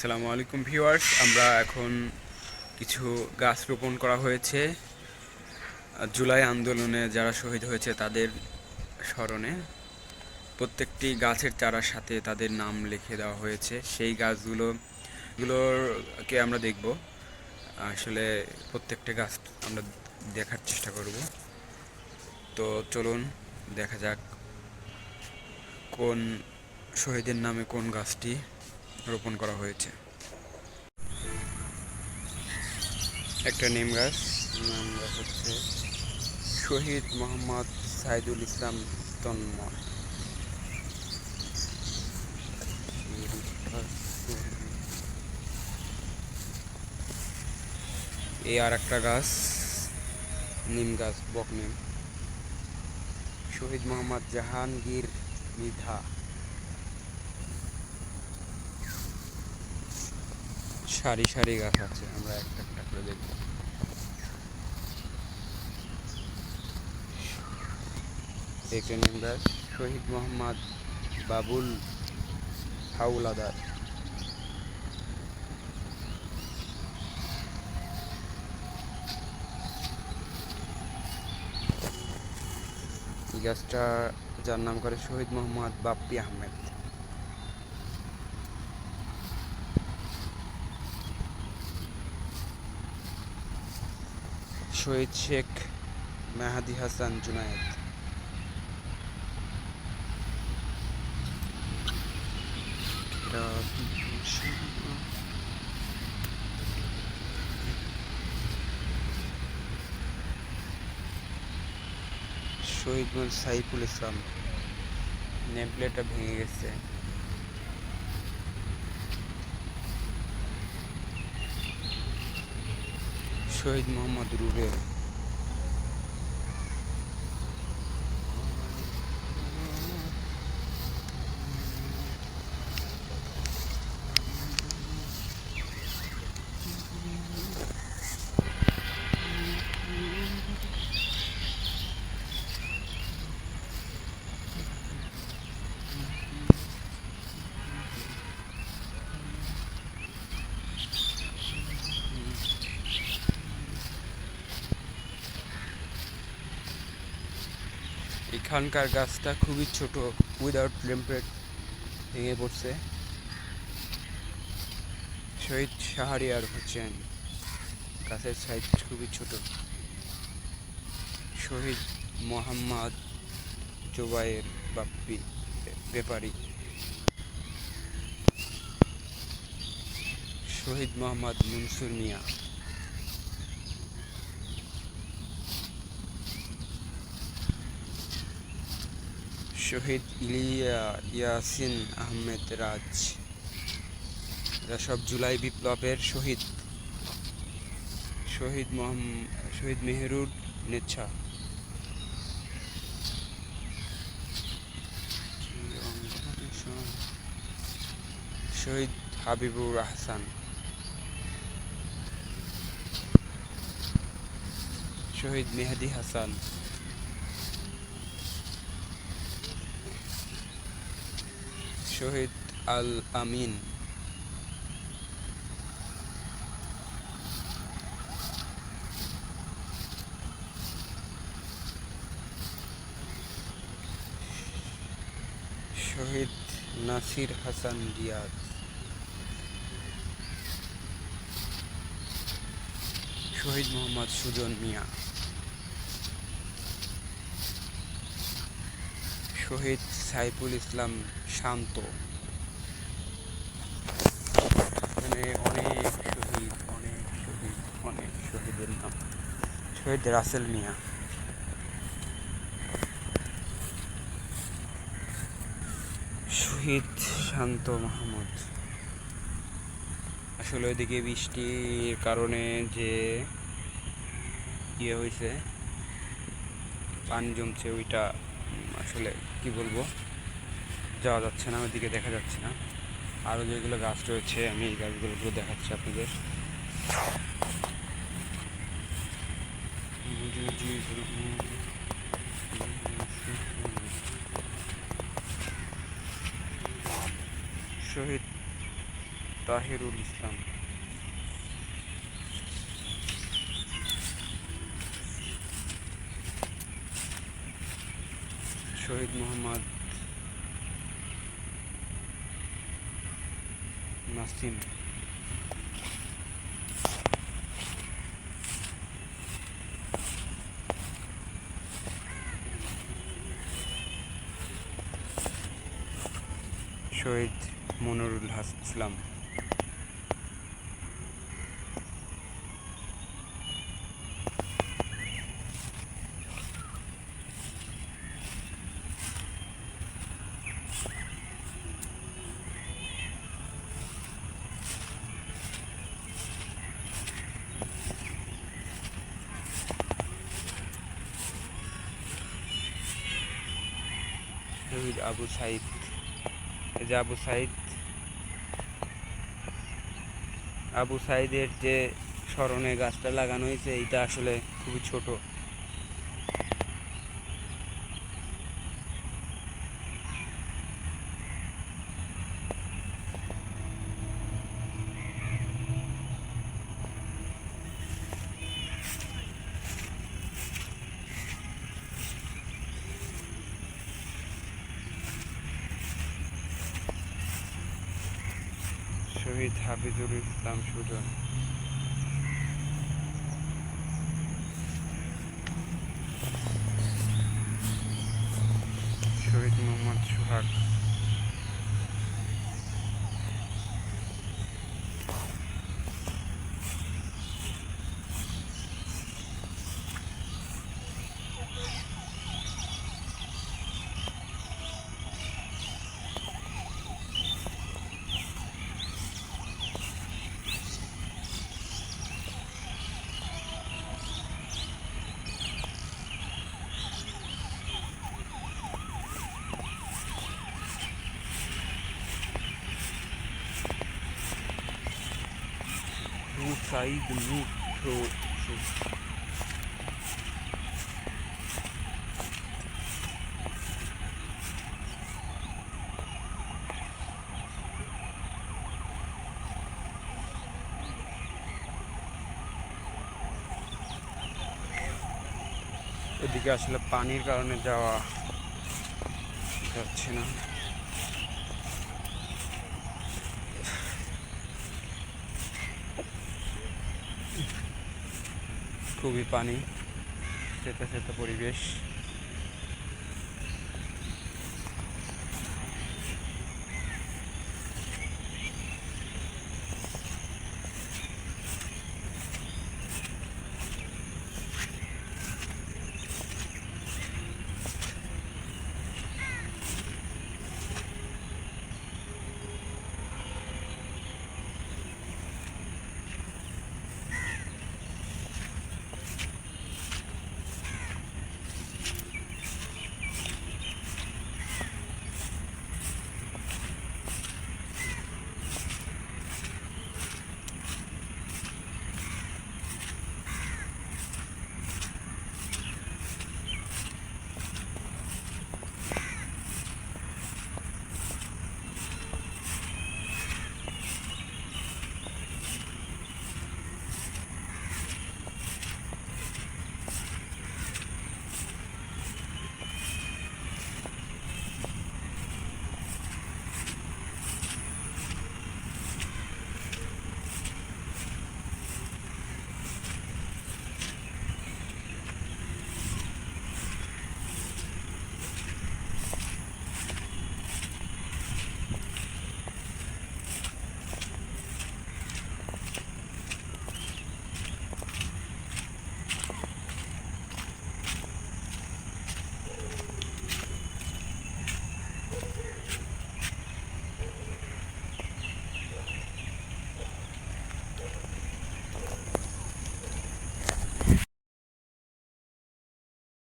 আসসালামু আলাইকুম ভিউয়ার্স, আমরা এখন কিছু গাছ রোপণ করা হয়েছে। জুলাই আন্দোলনে যারা শহীদ হয়েছে তাদের স্মরণে প্রত্যেকটি গাছের চারার সাথে তাদের নাম লিখে দেওয়া হয়েছে। সেই গাছগুলো গুলোকে আমরা দেখব। আসলে প্রত্যেকটা গাছ আমরা দেখার চেষ্টা করব। তো চলুন, দেখা যাক কোন শহীদের নামে কোন গাছটি রোপণ করা হয়েছে। একটা নিম গাছ। নাম গাছ হচ্ছে শহীদ মোহাম্মদ সাইদুল ইসলাম তন্ময়। এই আর একটা গাছ, নিম গাছ, বক নিম। শহীদ মোহাম্মদ জাহাঙ্গীর মৃধা সারি সারি গাছ আছে, আমরা একটা একটা করে দেখব। নিম গাছ শহীদ মোহাম্মদ বাবুল হাউলাদার গাছটা যার নাম করে শহীদ মোহাম্মদ বাপ্পি আহমেদ। শহীদ শেখ মেহাদি হাসান জুনায়েদ। শহীদ সাইফুল ইসলাম নেমপ্লেটটা ভেঙে গেছে। শহীদ মোহাম্মদ রুবেল এখানকার গাছটা খুবই ছোট উইদাউট টেম্পারেট ভেঙে পড়ছে। শহীদ শাহরিয়ার হোসেন, গাছের সাইজ খুবই ছোট। শহীদ মোহাম্মদ জোবায়ের বাপ্পি, ব্যাপারী। শহীদ মোহাম্মদ মনসুর মিয়া। শহীদ ইলিয়া ইয়াসিন আহমেদ রাজ। এরা সব জুলাই বিপ্লবের শহীদ। শহীদ মোহাম্মদ শহীদ মেহরুর নেচ্ছা শহীদ হাবিবুর আহসান। শহীদ মেহেদি হাসান। শহীদ আল আমিন। শহীদ নাসির হাসান রিয়াদ শহীদ মোহাম্মদ সুজন মিয়া। শহীদ সাইফুল ইসলাম শান্ত। এখানে অনেক শহীদ অনেক শহীদ, অনেক শহীদের নাম। শহীদ রাসেল মিয়া। শহীদ শান্ত মাহমুদ। আসলে ওইদিকে বৃষ্টির কারণে যে ইয়ে হয়েছে পানি জমছে, ওইটা আসলে কি বলব? যাওয়া যাচ্ছে না, ওইদিকে দেখা যাচ্ছে না। আরও যেগুলো গাছ রয়েছে, আমি এই গাছগুলো দেখাচ্ছি আপনাদের। শহীদ তাহিরুল ইসলাম। শহীদ মোহাম্মদ নাসিম শহীদ মনিরুল হাস- ইসলাম শহীদ আবু সাইদ। এই যে আবু সাইদ। আবু সাইদের যে স্মরণে গাছটা লাগানো হয়েছে, এইটা আসলে খুবই ছোট। শহীদ হাফিজুল ইসলাম সুজন শহীদ মোহাম্মদ সোহাগ Abu Said Nutro এদিকে আসলে পানির কারণে যাওয়া যাচ্ছে না খুবই পানি সেতে সেতে পরিবেশ।